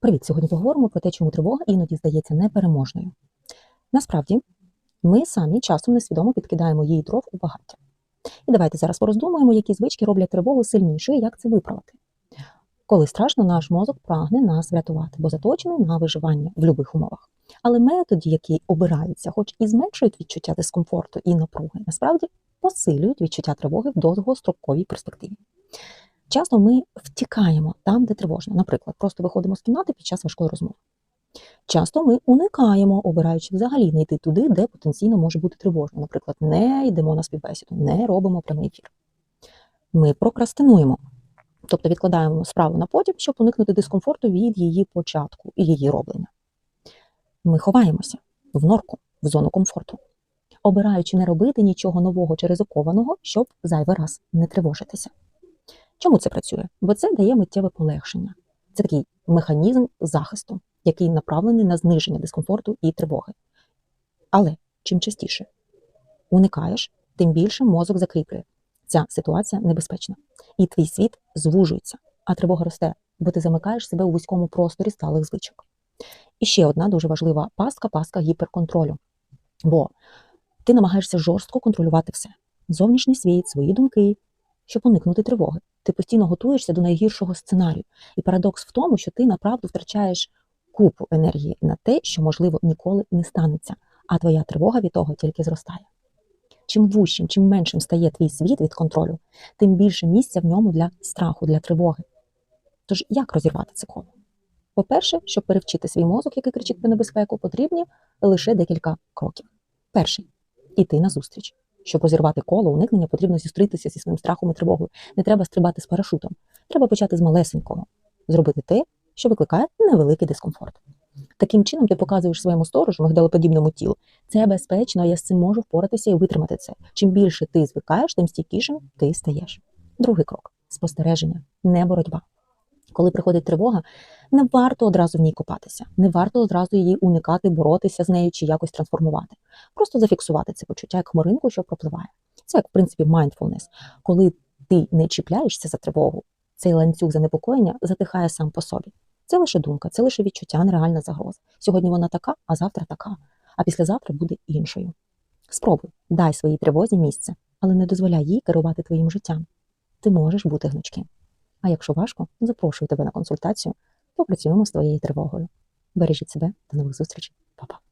Привіт! Сьогодні поговоримо про те, чому тривога іноді здається непереможною. Насправді, ми самі часом несвідомо підкидаємо їй дров у багаття. І давайте зараз пороздумуємо, які звички роблять тривогу сильнішою, як це виправити. Коли страшно, наш мозок прагне нас врятувати, бо заточений на виживання в будь-яких умовах. Але методи, які обираються, хоч і зменшують відчуття дискомфорту і напруги, насправді посилюють відчуття тривоги в довгостроковій перспективі. Часто ми втікаємо там, де тривожно. Наприклад, просто виходимо з кімнати під час важкої розмови. Часто ми уникаємо, обираючи взагалі не йти туди, де потенційно може бути тривожно. Наприклад, не йдемо на співбесіду, не робимо прямий ефір. Ми прокрастинуємо, тобто відкладаємо справу на потім, щоб уникнути дискомфорту від її початку і її роблення. Ми ховаємося в норку, в зону комфорту, обираючи не робити нічого нового чи ризикованого, щоб зайвий раз не тривожитися. Чому це працює? Бо це дає миттєве полегшення. Це такий механізм захисту, який направлений на зниження дискомфорту і тривоги. Але чим частіше уникаєш, тим більше мозок закріплює. Ця ситуація небезпечна. І твій світ звужується, а тривога росте, бо ти замикаєш себе у вузькому просторі сталих звичок. І ще одна дуже важлива пастка пастка гіперконтролю. Бо ти намагаєшся жорстко контролювати все: зовнішній світ, свої думки, щоб уникнути тривоги. Ти постійно готуєшся до найгіршого сценарію. І парадокс в тому, що ти направду втрачаєш купу енергії на те, що, можливо, ніколи не станеться, а твоя тривога від того тільки зростає. Чим вущим, чим меншим стає твій світ від контролю, тим більше місця в ньому для страху, для тривоги. Тож як розірвати це коло? По-перше, щоб перевчити свій мозок, який кричить про небезпеку, потрібні лише декілька кроків. Перший іти на зустріч. Щоб розірвати коло уникнення, потрібно зустрітися зі своїм страхом і тривогою. Не треба стрибати з парашутом. Треба почати з малесенького, зробити те, що викликає невеликий дискомфорт. Таким чином, ти показуєш своєму сторожу, мигдалоподібному тілу, це безпечно, я з цим можу впоратися і витримати це. Чим більше ти звикаєш, тим стійкішим ти стаєш. Другий крок спостереження, не боротьба. Коли приходить тривога, не варто одразу в ній копатися, не варто одразу її уникати, боротися з нею чи якось трансформувати. Просто зафіксувати це почуття як хмаринку, що пропливає. Це як в принципі mindfulness. Коли ти не чіпляєшся за тривогу, цей ланцюг занепокоєння затихає сам по собі. Це лише думка, це лише відчуття, нереальна загроза. Сьогодні вона така, а завтра така, а післязавтра буде іншою. Спробуй, дай своїй тривозі місце, але не дозволяй їй керувати твоїм життям. Ти можеш бути гнучким. А якщо важко, запрошую тебе на консультацію, попрацюємо з твоєю тривогою. Бережіть себе, до нових зустрічей, Па-па.